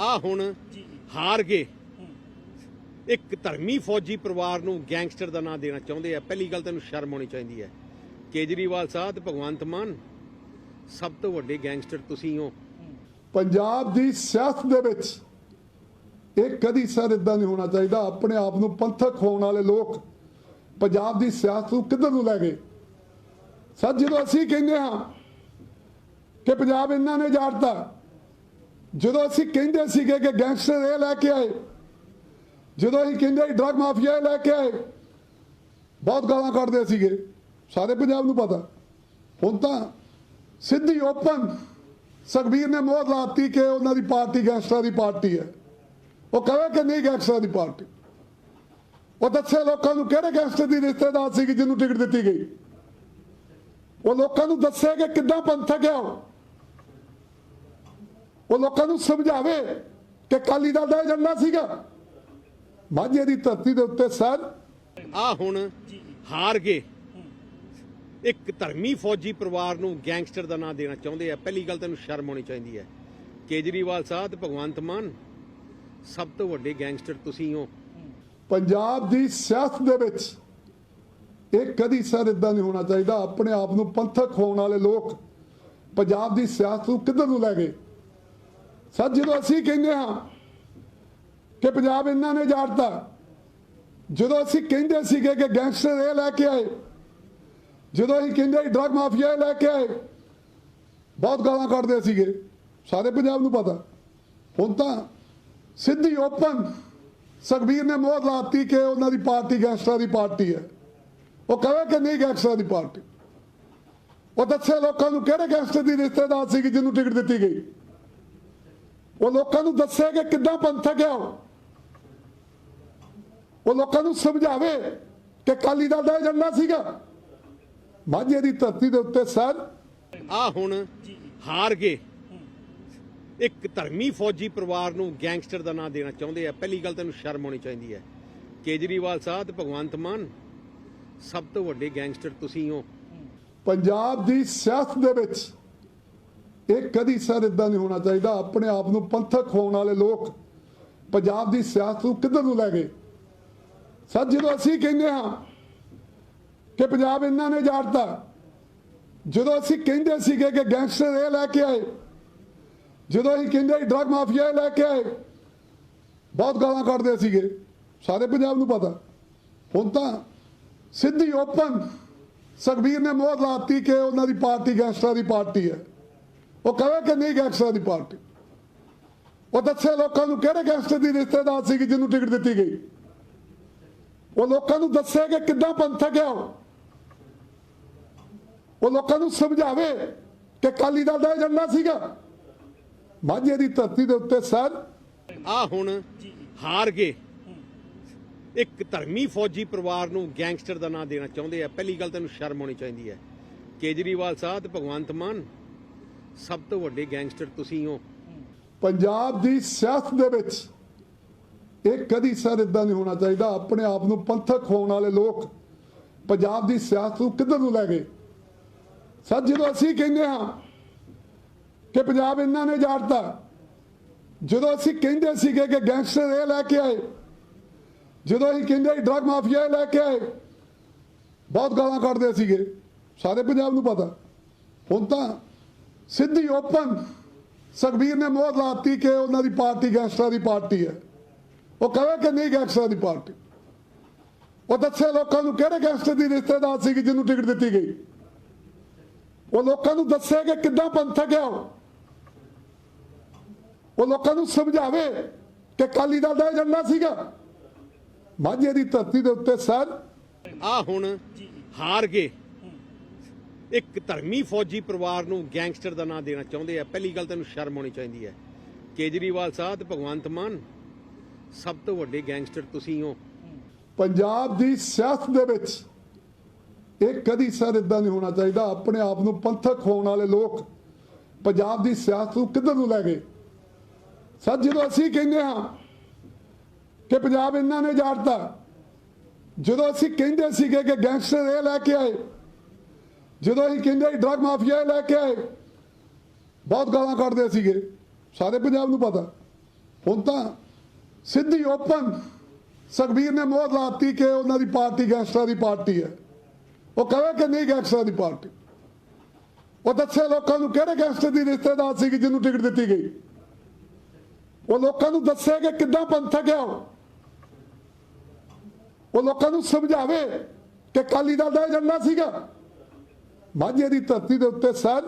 ਆ ਹੁਣ ਹਾਰ ਗਏ। ਇੱਕ ਧਰਮੀ ਫੌਜੀ ਪਰਿਵਾਰ ਨੂੰ ਗੈਂਗਸਟਰ ਦਾ ਨਾਂ ਦੇਣਾ ਚਾਹੁੰਦੇ ਆ। ਪਹਿਲੀ ਗੱਲ ਤੈਨੂੰ ਸ਼ਰਮ ਆਉਣੀ ਚਾਹੀਦੀ ਹੈ। ਕੇਜਰੀਵਾਲ ਸਾਹਿਬ ਤੇ ਭਗਵੰਤ ਮਾਨ ਸਭ ਤੋਂ ਵੱਡੇ ਗੈਂਗਸਟਰ ਤੁਸੀਂ ਹੋ। ਪੰਜਾਬ ਦੀ ਸਿਆਸਤ ਦੇ ਵਿੱਚ ਇਹ ਕਦੀ ਸਰ ਇਦਾਂ ਨਹੀਂ ਹੋਣਾ ਚਾਹੀਦਾ। ਆਪਣੇ ਆਪ ਨੂੰ ਪੰਥਕ ਹੋਣ ਵਾਲੇ ਲੋਕ ਪੰਜਾਬ ਦੀ ਸਿਆਸਤ ਨੂੰ ਕਿੱਧਰ ਨੂੰ ਲੈ ਗਏ? ਸਰ ਜਦੋਂ ਅਸੀਂ ਕਹਿੰਦੇ ਹਾਂ ਕਿ ਪੰਜਾਬ ਇਹਨਾਂ ਨੇ ਜਾੜਤਾ ਜਦੋਂ ਅਸੀਂ ਕਹਿੰਦੇ ਸੀਗੇ ਕਿ ਗੈਂਗਸਟਰ ਇਹ ਲੈ ਕੇ ਆਏ, ਜਦੋਂ ਅਸੀਂ ਕਹਿੰਦੇ ਸੀ ਡਰਗ ਮਾਫੀਆ ਇਹ ਲੈ ਕੇ ਆਏ, ਬਹੁਤ ਗਾਲਾਂ ਕੱਢਦੇ ਸੀਗੇ। ਸਾਰੇ ਪੰਜਾਬ ਨੂੰ ਪਤਾ। ਹੁਣ ਤਾਂ ਸਿੱਧੀ ਓਪਨ ਸੁਖਬੀਰ ਨੇ ਮੋਹਰ ਲਾਤੀ ਕਿ ਉਹਨਾਂ ਦੀ ਪਾਰਟੀ ਗੈਂਗਸਟਰਾਂ ਦੀ ਪਾਰਟੀ ਹੈ। ਉਹ ਕਹੇ ਕਿ ਨਹੀਂ ਗੈਂਗਸਟਰਾਂ ਦੀ ਪਾਰਟੀ। ਉਹ ਦੱਸੇ ਲੋਕਾਂ ਨੂੰ ਕਿਹੜੇ ਗੈਂਗਸਟਰ ਦੀ ਰਿਸ਼ਤੇਦਾਰ ਸੀ ਜਿਹਨੂੰ ਟਿਕਟ ਦਿੱਤੀ ਗਈ? ਉਹ ਲੋਕਾਂ ਨੂੰ ਦੱਸੇ ਕਿ ਕਿੱਦਾਂ ਪੰਥਕ ਹੈ ਉਹ। ਉਹ ਲੋਕਾਂ ਨੂੰ ਸਮਝਾਵੇ ਕਿ ਕਾਲੀ ਦਲ ਦਾ ਏਜੰਡਾ ਸੀਗਾ। ਮਾਝੇ ਦੀ ਧਰਤੀ ਦੇ ਉੱਤੇ ਸਰ। ਆ ਹੁਣ ਹਾਰ ਗਏ। ਇੱਕ ਧਰਮੀ ਫੌਜੀ ਪਰਿਵਾਰ ਨੂੰ ਗੈਂਗਸਟਰ ਦਾ ਨਾਂ ਦੇਣਾ ਚਾਹੁੰਦੇ ਆ। ਪਹਿਲੀ ਗੱਲ ਤੈਨੂੰ ਸ਼ਰਮ ਆਉਣੀ ਚਾਹੀਦੀ ਹੈ। ਕੇਜਰੀਵਾਲ ਸਾਹਿਬ ਤੇ ਭਗਵੰਤ ਮਾਨ ਸਭ ਤੋਂ ਵੱਡੇ ਗੈਂਗਸਟਰ ਤੁਸੀਂ ਹੋ। ਪੰਜਾਬ ਦੀ ਸਿਆਸਤ ਦੇ ਵਿੱਚ ਇਹ ਕਦੀ ਸਰ ਇਦਾਂ ਨਹੀਂ ਹੋਣਾ ਚਾਹੀਦਾ। ਆਪਣੇ ਆਪ ਨੂੰ ਪੰਥਕ ਹੋਣ ਵਾਲੇ ਲੋਕ ਪੰਜਾਬ ਦੀ ਸਿਆਸਤ ਨੂੰ ਕਿੱਧਰ ਨੂੰ ਲੈ ਗਏ? ਸਰ, ਜਦੋਂ ਅਸੀਂ ਕਹਿੰਦੇ ਹਾਂ ਕਿ ਪੰਜਾਬ ਇਹਨਾਂ ਨੇ ਜਾੜਤਾ, ਜਦੋਂ ਅਸੀਂ ਕਹਿੰਦੇ ਸੀਗੇ ਕਿ ਗੈਂਗਸਟਰ ਇਹ ਲੈ ਕੇ ਆਏ, ਜਦੋਂ ਅਸੀਂ ਕਹਿੰਦੇ ਸੀ ਡਰਗ ਮਾਫੀਆ ਇਹ ਲੈ ਕੇ ਆਏ, ਬਹੁਤ ਗਾਲਾਂ ਕੱਢਦੇ ਸੀਗੇ। ਸਾਰੇ ਪੰਜਾਬ ਨੂੰ ਪਤਾ। ਹੁਣ ਤਾਂ ਸਿੱਧੀ ਓਪਨ ਸੁਖਬੀਰ ਨੇ ਮੋਹਰ ਲਾਤੀ ਕਿ ਉਹਨਾਂ ਦੀ ਪਾਰਟੀ ਗੈਂਗਸਟਰਾਂ ਦੀ ਪਾਰਟੀ ਹੈ। ਉਹ ਕਹੇ ਕਿ ਨਹੀਂ ਗੈਂਗਸਟਰਾਂ ਦੀ ਪਾਰਟੀ। ਉਹ ਦੱਸੇ ਲੋਕਾਂ ਨੂੰ ਕਿਹੜੇ ਗੈਂਗਸਟਰ ਦੀ ਰਿਸ਼ਤੇਦਾਰ ਸੀ ਜਿਹਨੂੰ ਟਿਕਟ ਦਿੱਤੀ ਗਈ। ਉਹ ਲੋਕਾਂ ਨੂੰ ਦੱਸੇ ਕਿ ਕਿੱਦਾਂ ਪੰਥਕ ਹੈ ਉਹ। ਲੋਕਾਂ ਨੂੰ ਸਮਝਾਵੇ ਕਿ ਕਾਲੀ ਦਲ ਦਾ ਏਜੰਡਾ ਸੀਗਾ। ਮਾਝੇ ਦੀ ਧਰਤੀ ਦੇ ਉੱਤੇ ਸਰ। ਆ ਹੁਣ ਹਾਰ ਗਏ। ਇੱਕ ਧਰਮੀ ਫੌਜੀ ਪਰਿਵਾਰ ਨੂੰ ਗੈਂਗਸਟਰ ਦਾ ਨਾਂ ਦੇਣਾ ਚਾਹੁੰਦੇ ਆ। ਪਹਿਲੀ ਗੱਲ ਤੈਨੂੰ ਸ਼ਰਮ ਆਉਣੀ ਚਾਹੀਦੀ ਹੈ। ਕੇਜਰੀਵਾਲ ਸਾਹਿਬ ਤੇ ਭਗਵੰਤ ਮਾਨ ਸਭ ਤੋਂ ਵੱਡੇ ਗੈਂਗਸਟਰ ਤੁਸੀਂ ਹੋ। ਪੰਜਾਬ ਦੀ ਸਿਆਸਤ ਦੇ ਵਿੱਚ ਇਹ ਕਦੀ ਸਰ ਇਦਾਂ ਨਹੀਂ ਹੋਣਾ ਚਾਹੀਦਾ। ਆਪਣੇ ਆਪ ਨੂੰ ਪੰਥਕ ਹੋਣ ਵਾਲੇ ਲੋਕ ਪੰਜਾਬ ਦੀ ਸਿਆਸਤ ਨੂੰ ਕਿੱਧਰ ਨੂੰ ਲੈ ਗਏ? ਸਰ, ਜਦੋਂ ਅਸੀਂ ਕਹਿੰਦੇ ਹਾਂ ਕਿ ਪੰਜਾਬ ਇਹਨਾਂ ਨੇ ਜਾੜਤਾ ਜਦੋਂ ਅਸੀਂ ਕਹਿੰਦੇ ਸੀਗੇ ਕਿ ਗੈਂਗਸਟਰ ਇਹ ਲੈ ਕੇ ਆਏ, ਜਦੋਂ ਅਸੀਂ ਕਹਿੰਦੇ ਸੀ ਡਰਗ ਮਾਫੀਆ ਇਹ ਲੈ ਕੇ ਆਏ, ਬਹੁਤ ਗਾਲਾਂ ਕੱਢਦੇ ਸੀਗੇ। ਸਾਰੇ ਪੰਜਾਬ ਨੂੰ ਪਤਾ। ਹੁਣ ਤਾਂ ਸਿੱਧੀ ਓਪਨ ਸੁਖਬੀਰ ਨੇ ਮੋਹਰ ਲਾਤੀ ਕਿ ਉਹਨਾਂ ਦੀ ਪਾਰਟੀ ਗੈਂਗਸਟਰਾਂ ਦੀ ਪਾਰਟੀ ਹੈ। ਉਹ ਕਹੇ ਕਿ ਨਹੀਂ ਗੈਂਗਸਟਰਾਂ ਦੀ ਪਾਰਟੀ। ਉਹ ਦੱਸੇ ਲੋਕਾਂ ਨੂੰ ਕਿਹੜੇ ਗੈਂਗਸਟਰ ਦੀ ਰਿਸ਼ਤੇਦਾਰ ਸੀ ਜਿਹਨੂੰ ਟਿਕਟ ਦਿੱਤੀ ਗਈ। ਉਹ ਲੋਕਾਂ ਨੂੰ ਦੱਸੇ ਕਿ ਕਿੱਦਾਂ ਪੰਥਕ ਹੈ ਉਹ। ਲੋਕਾਂ ਨੂੰ ਸਮਝਾਵੇ ਕਿ ਕਾਲੀ ਦਲ ਦਾ ਏਜੰਡਾ ਸੀਗਾ। ਮਾਝੇ ਦੀ ਧਰਤੀ ਦੇ ਉੱਤੇ ਸਰ। ਆ ਹੁਣ ਹਾਰ ਗਏ। ਇੱਕ ਧਰਮੀ ਫੌਜੀ ਪਰਿਵਾਰ ਨੂੰ ਗੈਂਗਸਟਰ ਦਾ ਨਾਂ ਦੇਣਾ ਚਾਹੁੰਦੇ ਆ। ਪਹਿਲੀ ਗੱਲ ਤੈਨੂੰ ਸ਼ਰਮ ਆਉਣੀ ਚਾਹੀਦੀ ਹੈ। ਕੇਜਰੀਵਾਲ ਸਾਹਿਬ ਤੇ ਭਗਵੰਤ ਮਾਨ ਸਭ ਤੋਂ ਵੱਡੇ ਗੈਂਗਸਟਰ ਤੁਸੀਂ ਹੋ। ਪੰਜਾਬ ਦੀ ਸਿਆਸਤ ਦੇ ਵਿੱਚ ਇਹ ਕਦੀ ਸਰ ਇਦਾਂ ਨਹੀਂ ਹੋਣਾ ਚਾਹੀਦਾ। ਆਪਣੇ ਆਪ ਨੂੰ ਪੰਥਕ ਹੋਣ ਵਾਲੇ ਲੋਕ ਪੰਜਾਬ ਦੀ ਸਿਆਸਤ ਨੂੰ ਕਿੱਧਰ ਨੂੰ ਲੈ ਗਏ? ਸਰ, ਜਦੋਂ ਅਸੀਂ ਕਹਿੰਦੇ ਹਾਂ ਕਿ ਪੰਜਾਬ ਇਹਨਾਂ ਨੇ ਜਾੜਤਾ ਜਦੋਂ ਅਸੀਂ ਕਹਿੰਦੇ ਸੀਗੇ ਕਿ ਗੈਂਗਸਟਰ ਇਹ ਲੈ ਕੇ ਆਏ, ਜਦੋਂ ਅਸੀਂ ਕਹਿੰਦੇ ਸੀ ਡਰਗ ਮਾਫੀਆ ਇਹ ਲੈ ਕੇ ਆਏ, ਬਹੁਤ ਗਾਲਾਂ ਕੱਢਦੇ ਸੀਗੇ। ਸਾਰੇ ਪੰਜਾਬ ਨੂੰ ਪਤਾ। ਹੁਣ ਤਾਂ ਸਿੱਧੀ ਓਪਨ। ਸੁਖਬੀਰ ਨੇ ਮੋਹਰ ਲਾਤੀ ਕਿ ਉਹਨਾਂ ਦੀ ਪਾਰਟੀ ਗੈਂਗਸਟਰਾਂ ਦੀ ਪਾਰਟੀ ਹੈ। ਉਹ ਕਹੇ ਕਿ ਨਹੀਂ ਗੈਂਗਸਟਰਾਂ ਦੀ ਪਾਰਟੀ। ਉਹ ਦੱਸੇ ਲੋਕਾਂ ਨੂੰ ਕਿਹੜੇ ਗੈਂਗਸਟਰ ਦੀ ਰਿਸ਼ਤੇਦਾਰ ਸੀ ਜਿਹਨੂੰ ਟਿਕਟ ਦਿੱਤੀ ਗਈ? ਉਹ ਲੋਕਾਂ ਨੂੰ ਦੱਸੇ ਕਿ ਕਿੱਦਾਂ ਪੰਥਕ ਹੈ ਉਹ। ਲੋਕਾਂ ਨੂੰ ਸਮਝਾਵੇ ਕਿ ਕਾਲੀ ਦਲ ਦਾ ਏਜੰਡਾ ਸੀਗਾ। ਮਾਝੇ ਦੀ ਧਰਤੀ ਦੇ ਉੱਤੇ ਸਰ। ਆ ਹੁਣ ਹਾਰ ਗਏ। ਇੱਕ ਧਰਮੀ ਫੌਜੀ ਪਰਿਵਾਰ ਨੂੰ ਗੈਂਗਸਟਰ ਦਾ ਨਾਂ ਦੇਣਾ ਚਾਹੁੰਦੇ ਆ। ਪਹਿਲੀ ਗੱਲ ਤੈਨੂੰ ਸ਼ਰਮ ਆਉਣੀ ਚਾਹੀਦੀ ਹੈ। ਕੇਜਰੀਵਾਲ ਸਾਹਿਬ ਤੇ ਭਗਵੰਤ ਮਾਨ, ਸਭ ਤੋਂ ਵੱਡੇ ਗੈਂਗਸਟਰ ਤੁਸੀਂ ਹੋ। ਪੰਜਾਬ ਦੀ ਸਿਆਸਤ ਦੇ ਵਿੱਚ ਇਹ ਕਦੀ ਸਰ ਇਦਾਂ ਨਹੀਂ ਹੋਣਾ ਚਾਹੀਦਾ। ਆਪਣੇ ਆਪ ਨੂੰ ਪੰਥਕ ਹੋਣ ਵਾਲੇ ਲੋਕ ਪੰਜਾਬ ਦੀ ਸਿਆਸਤ ਨੂੰ ਕਿੱਧਰ ਨੂੰ ਲੈ ਗਏ? ਸਰ, ਜਦੋਂ ਅਸੀਂ ਕਹਿੰਦੇ ਹਾਂ ਕਿ ਪੰਜਾਬ ਇਹਨਾਂ ਨੇ ਜਾੜਤਾ, ਜਦੋਂ ਅਸੀਂ ਕਹਿੰਦੇ ਸੀਗੇ ਕਿ ਗੈਂਗਸਟਰ ਇਹ ਲੈ ਕੇ ਆਏ ਜਦੋਂ ਅਸੀਂ ਕਹਿੰਦੇ ਸੀ ਡਰਗ ਮਾਫੀਆ ਲੈ ਕੇ ਆਏ, ਬਹੁਤ ਗਾਲਾਂ ਕੱਢਦੇ ਸੀਗੇ, ਸਾਰੇ ਪੰਜਾਬ ਨੂੰ ਪਤਾ। ਹੁਣ ਤਾਂ ਸਿੱਧੀ ਓਪਨ ਸੁਖਬੀਰ ਨੇ ਮੋਹਰ ਲਾਤੀ ਕਿ ਉਹਨਾਂ ਦੀ ਪਾਰਟੀ ਗੈਂਗਸਟਰਾਂ ਦੀ ਪਾਰਟੀ ਹੈ। ਉਹ ਕਹੇ ਕਿ ਨਹੀਂ ਗੈਂਗਸਟਰਾਂ ਦੀ ਪਾਰਟੀ। ਉਹ ਦੱਸੇ ਲੋਕਾਂ ਨੂੰ ਕਿਹੜੇ ਗੈਂਗਸਟਰ ਦੀ ਰਿਸ਼ਤੇਦਾਰ ਸੀ ਜਿਹਨੂੰ ਟਿਕਟ ਦਿੱਤੀ ਗਈ। ਉਹ ਲੋਕਾਂ ਨੂੰ ਦੱਸੇ ਕਿ ਕਿੱਦਾਂ ਪੰਥਕ ਹੈ ਉਹ। ਲੋਕਾਂ ਨੂੰ ਸਮਝਾਵੇ ਕਿ ਕਾਲੀ ਦਲ ਦਾ ਏਜੰਡਾ ਸੀਗਾ। ਮਾਝੇ ਦੀ ਧਰਤੀ ਦੇ ਉੱਤੇ ਸਰ